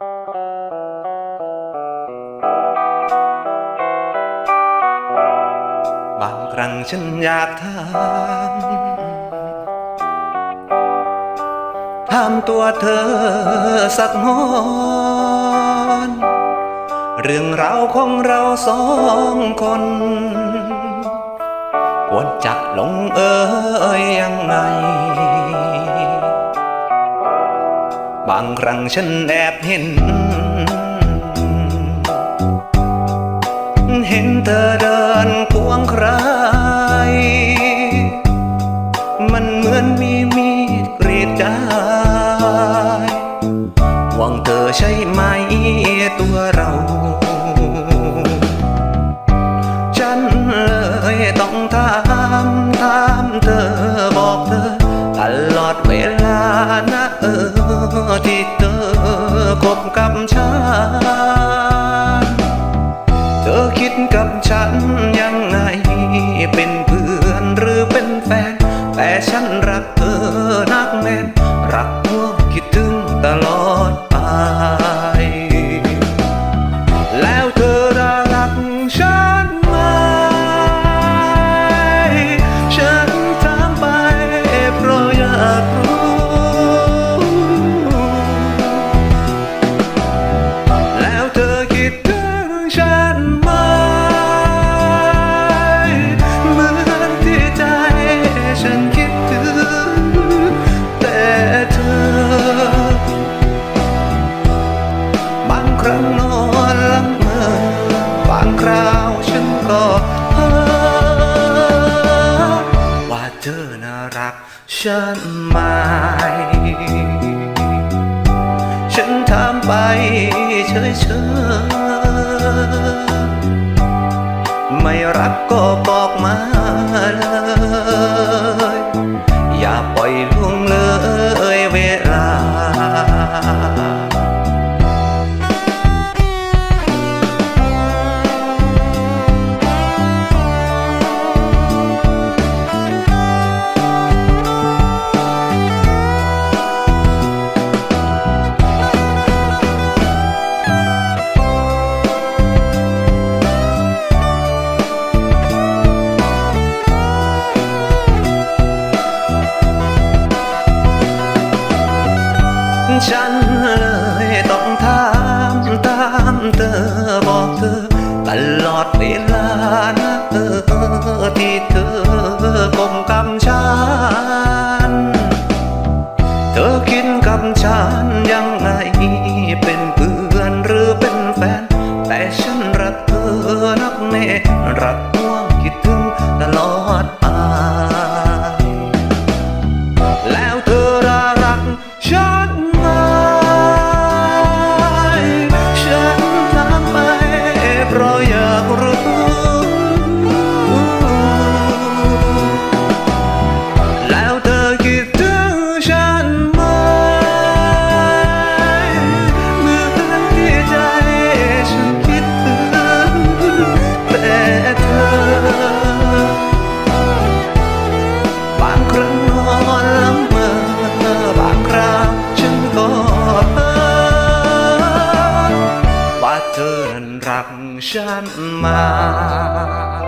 บางครั้งฉันอยากถามถามตัวเธอสักหอนเรื่องราวของเราสองคน ควรจะลงเอ่ยยังไง บางครั้งฉันแอบเห็น เห็นเธอเดินควงใคร มันเหมือนมีมีดกรีดใจหวังเธอใช่ไหมตัวเรา ฉันเลยต้องถามถามเธอบอกเธอ ลอดเวลานะเออที่เธอคบกับฉัน ครั้งนอนละเมอบางคราวฉันก็เพ้อว่าเธอน่ารักฉันไหมฉันถามไปเฉยๆไม่รักก็บอกมาเลย ฉันเลยต้องถามตามเธอบอกเธอ ตลอดเวลานะเออที่ อนรักฉันมา